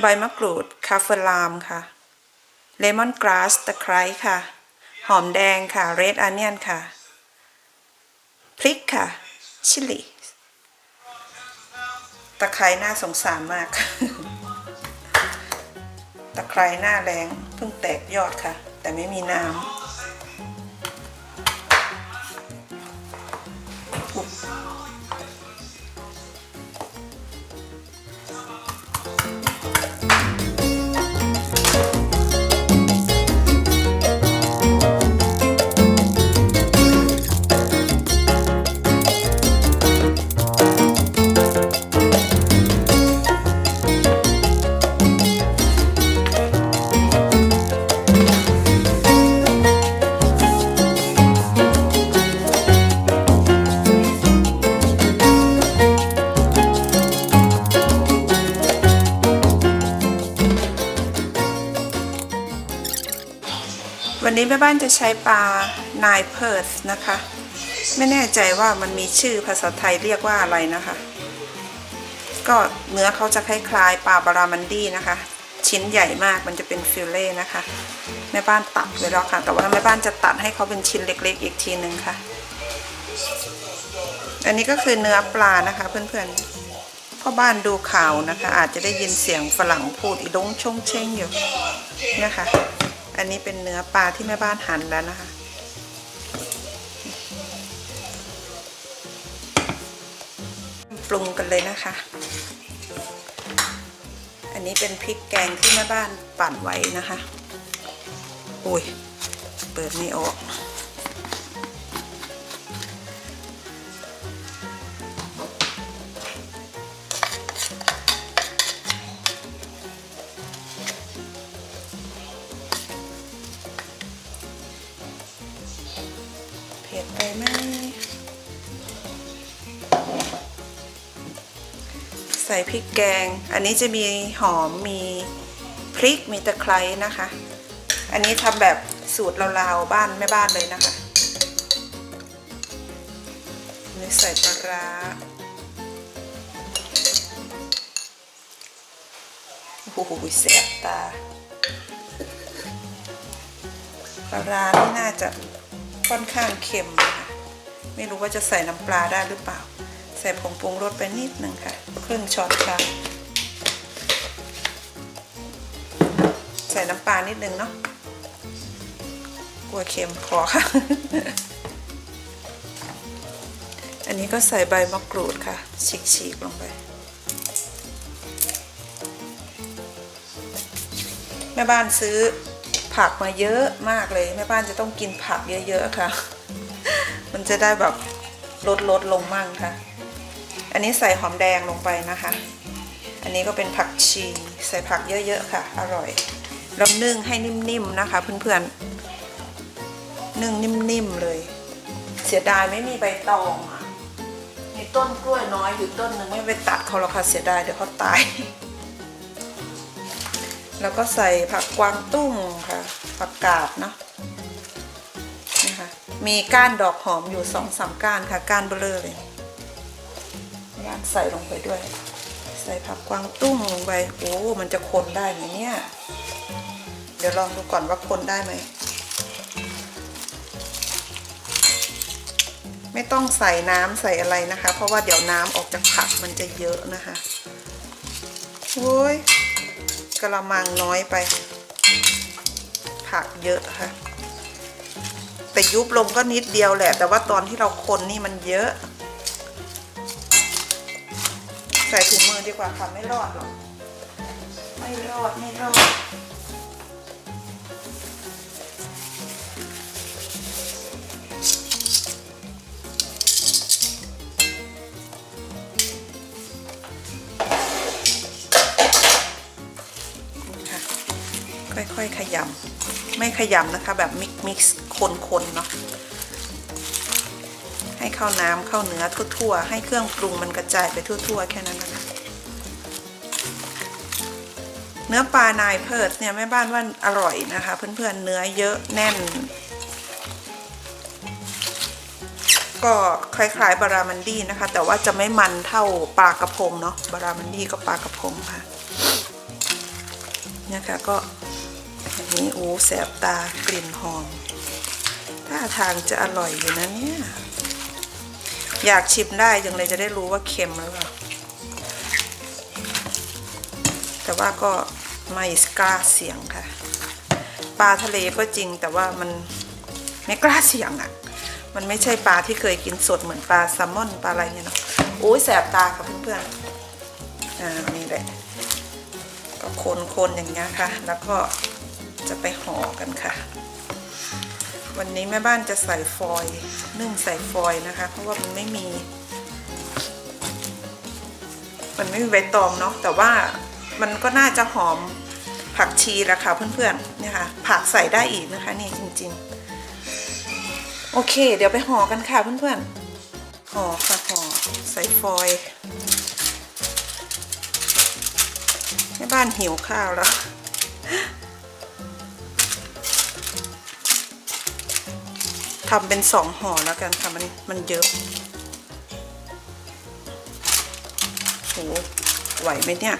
ใบมะกรูด คาเฟลามค่ะ เลมอนกราส ตะไคร้ค่ะ หอมแดงค่ะ เรดอเนียนค่ะ พริกค่ะ ชิลลีตะไคร้น่าสงสารมาก ตะไคร้หน้าแรงเพิ่งแตกยอดค่ะ แต่ไม่มีน้ำ นี้แม่บ้านจะใช้ปลานายเพิร์สนะคะ ไม่แน่ใจว่ามันมีชื่อภาษาไทยเรียกว่าอะไรนะคะ ก็เนื้อเขาจะคล้ายๆปลาบารามันดี้นะคะ ชิ้นใหญ่มากมันจะเป็นฟิลเล่นะคะ แม่บ้านตัดไว้แล้วค่ะ แต่ว่าแม่บ้านจะตัดให้เขาเป็นชิ้นเล็ก ๆ อีกทีหนึ่งค่ะ อันนี้ก็คือเนื้อปลานะคะ เพื่อนๆพ่อบ้านดูข่าวนะคะ อาจจะได้ยินเสียงฝรั่งพูดอีดงชงเชงอยู่เนี่ยค่ะ อันนี้เป็นเนื้อปลาที่แม่บ้านหั่นแล้วนะคะ ปรุงกันเลยนะคะ อันนี้เป็นพริกแกงที่แม่บ้านปั่นไว้นะคะ อุ้ย เปิดไม่ออก ส่พริกแกง อันนี้จะมีหอมมีพริกมีตะไคร้นะคะ อันนี้ทำแบบสูตรลาวๆบ้านแม่บ้านเลยนะคะนี่ใส่ปลาร้าโอ้โหแสบตาปลาร้านี่น่าจะค่อนข้างเค็มนะคะไม่รู้ว่าจะใส่น้ำปลาได้หรือเปล่า ใส่ผงปรุงรสไปนิดหนึ่งค่ะ รึ่งช้อนชาใส่น้ำปลานิดนึงเนาะกลัวเค็มพอค่ะ อันนี้ก็ใส่ใบมะกรูดค่ะ ฉีกๆลงไป แม่บ้านซื้อผักมาเยอะมากเลย แม่บ้านจะต้องกินผักเยอะๆค่ะ มันจะได้แบบลดลดลงมั่งค่ะ นนี้ใส่หอมแดงลงไปนะคะ อันนี้ก็เป็นผักชี ใส่ผักเยอะๆค่ะ อร่อยแล้วนึ่งให้นิ่มๆนะคะ เพื่อนๆ นึ่งนิ่มๆเลย เสียดายไม่มีใบตองอะ มีต้นกล้วยน้อยอยู่ต้นหนึ่งไม่ไปตัดเขาหรอกค่ะเสียดายเดี๋ยวเขาตาย แล้วก็ใส่ผักกวางตุ้งค่ะ ผักกาดเนาะนี่ค่ะมีก้านดอกหอมอยู่สองสามก้านค่ะ ก้านเบลอเลย กานใส่ลงไปด้วย ใส่ผักกวางตุ้งลงไปโอ้มันจะคนได้ไหมเนี่ย เดี๋ยวลองดูก่อนว่าคนได้ไหมไม่ต้องใส่น้ำใส่อะไรนะคะ เพราะว่าเดี๋ยวน้ำออกจากผักมันจะเยอะนะคะโอ้ยกระมังน้อยไป ผักเยอะค่ะ แต่ยุบลงก็นิดเดียวแหละ แต่ว่าตอนที่เราคนนี่มันเยอะ ใส่ถุงมือดีกว่าค่ะไม่รอดหรอก ไม่รอดไม่รอดค่ะค่อยๆขยำไม่ขยำนะคะ แบบมิกมิกซ์คนๆเนาะ ให้เข้าน้ำเข้าเนื้อทั่วๆ ให้เครื่องปรุงมันกระจายไปทั่ว ๆ แค่นั้นนะคะเนื้อปลานายเพิร์ดเนี่ยแม่บ้านว่าอร่อยนะคะ เพื่อนๆเนื้อเยอะแน่น ก็คล้ายๆบารามันดี้นะคะ แต่ว่าจะไม่มันเท่าปลากระพงเนาะบารามันดี้ก็ปลากระพงค่ะนะคะก็อันนี้โอ้แสบตากลิ่นหอมท่าทางจะอร่อยอยู่นะเนี่ย อยากชิมได้ยังเลยจะได้รู้ว่าเค็มหรือเปล่าแต่ว่าก็ไม่กล้าเสี่ยงค่ะ ปลาทะเลก็จริงแต่ว่ามันไม่กล้าเสี่ยงอะ่ะ มันไม่ใช่ปลาที่เคยกินสดเหมือนปลาแซลมอนปลาอะไรเงี้ยเนาะโอ้ยแสบตาค่ะเพื่อนๆอ่านี่แหละก็คนๆอย่างเงี้ยค่ะ แล้วก็จะไปห่อกันค่ะ วันนี้แม่บ้านจะใส่ฟอยล์นึ่งใส่ฟอยล์นะคะ เพราะว่ามันไม่มี มันไม่มีใบตองเนาะแต่ว่ามันก็น่าจะหอมผักชีแหละค่ะเพื่อนๆเนี่ยค่ะผักใส่ได้อีกนะคะนี่จริง ๆ โอเค เดี๋ยวไปห่อกันค่ะเพื่อนๆห่อค่ะห่อใส่ฟอยล์แม่บ้านหิวข้าวแล้ว ทำเป็นสองห่อแล้วกันค่ะมันมันเยอะโหไหวไหมเนี่ย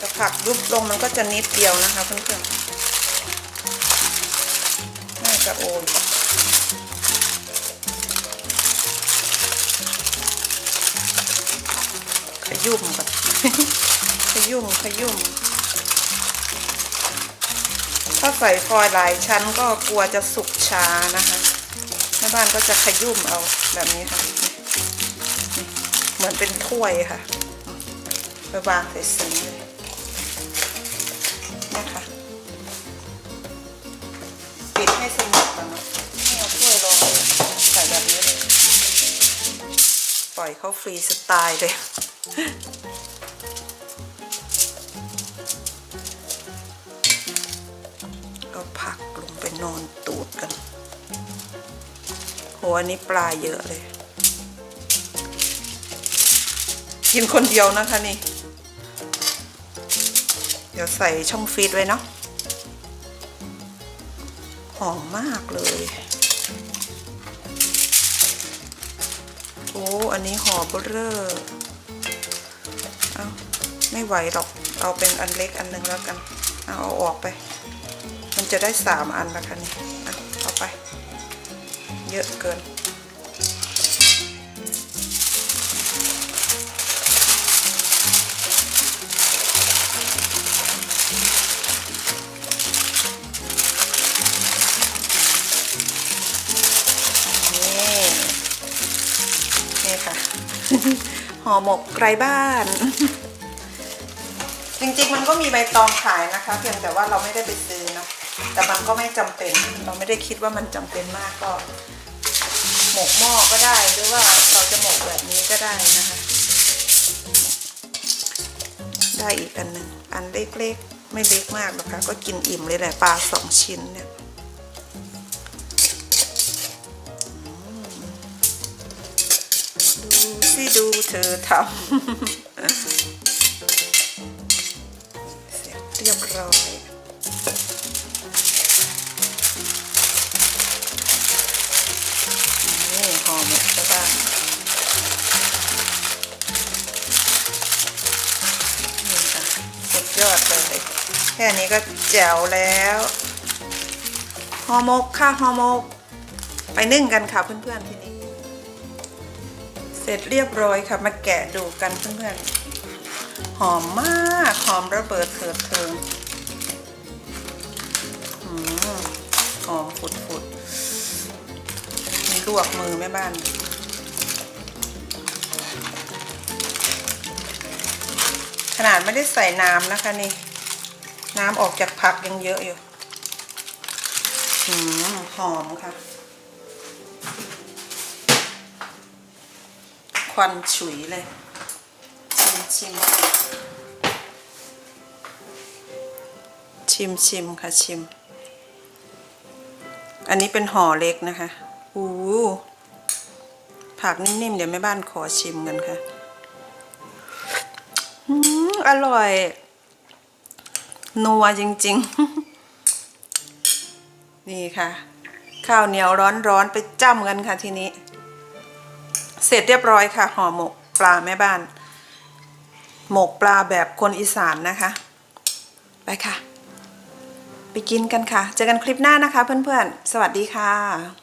จะผักยุบลงมันก็จะนิดเดียวนะคะเพื่อนๆ น่าจะโอนข ยุ่มก่อนขยุ่มขยุ่ม ถ้าใส่ฟอยล์หลายชั้นก็กลัวจะสุกช้านะคะแม่บ้านก็จะขยุ่มเอาแบบนี้ค่ะ เหมือนเป็นถ้วยค่ะไปวางใส่ซิงเลยนะคะปิดให้สนิทก่อนเนาะไม่เอาถ้วยลงใส่แบบนี้เลยปล่อยเขาฟรีสไตล์เลย ก็ผักลงไปนอนตูดกันโหอันนี้ปลาเยอะเลย กินคนเดียวนะคะนี่ เดี๋ยวใส่ช่องฟีดไว้เนาะหอมมากเลย โอ้ อันนี้หอมเบอร์เรอร์เอ ไม่ไหวหรอก เอาเป็นอันเล็กอันหนึงแล้วกัน เอาเอาออกไป มันจะได้สามอันนะคะนี่อะเอาไป เยอะเกินนี่นี่ค่ะห่อหมกไกลบ้าน จริงๆ มันก็มีใบตองขายนะคะ เพียงแต่ว่าเราไม่ได้ไปซื้อเนอะแต่มันก็ไม่จำเป็น เราไม่ได้คิดว่ามันจำเป็นมากก็ หมกหม้อก็ได้หรือว่าเราจะหมกแบบนี้ก็ได้นะคะ ได้อีกอันหนึ่งอันเล็กๆ ไม่เล็กมากหรอกค่ะก็กินอิ่มเลยแหละปลาสองชิ้นเนี่ยดูสิดูเธอทำ บร้อย นี่หอมหมดแล้วบ้างนี่ค่ะสุดยอดเลย แค่นี้ก็แจ๋วแล้วห่อหมกค่ะห่อหมก ไปนึ่งกันค่ะเพื่อนๆทีนี้ เสร็จเรียบร้อยค่ะ มาแกะดูกันเพื่อนๆ หอมมากหอมระเบิดเถิดเทิงหอมฝุดฝุดมีลวกมือแม่บ้านขนาดไม่ได้ใส่น้ำนะคะนี่ น้ำออกจากผักยังเยอะอยู่อืมหอมค่ะ ควันฉุยเลย ชิม ชิมชิมค่ะชิม อันนี้เป็นห่อเล็กนะคะอู้ผักนิ่มๆ เดี๋ยวแม่บ้านขอชิมกันค่ะอร่อย นัวจริง ๆ นี่ค่ะขข้าวเหนียวร้อนๆ ไปจ้ำกันค่ะทีนี้ เสร็จเรียบร้อยค่ะห่อหมกปลาแม่บ้าน หมกปลาแบบคนอีสานนะคะ ไปค่ะ ไปกินกันค่ะ เจอกันคลิปหน้านะคะเพื่อนๆ สวัสดีค่ะ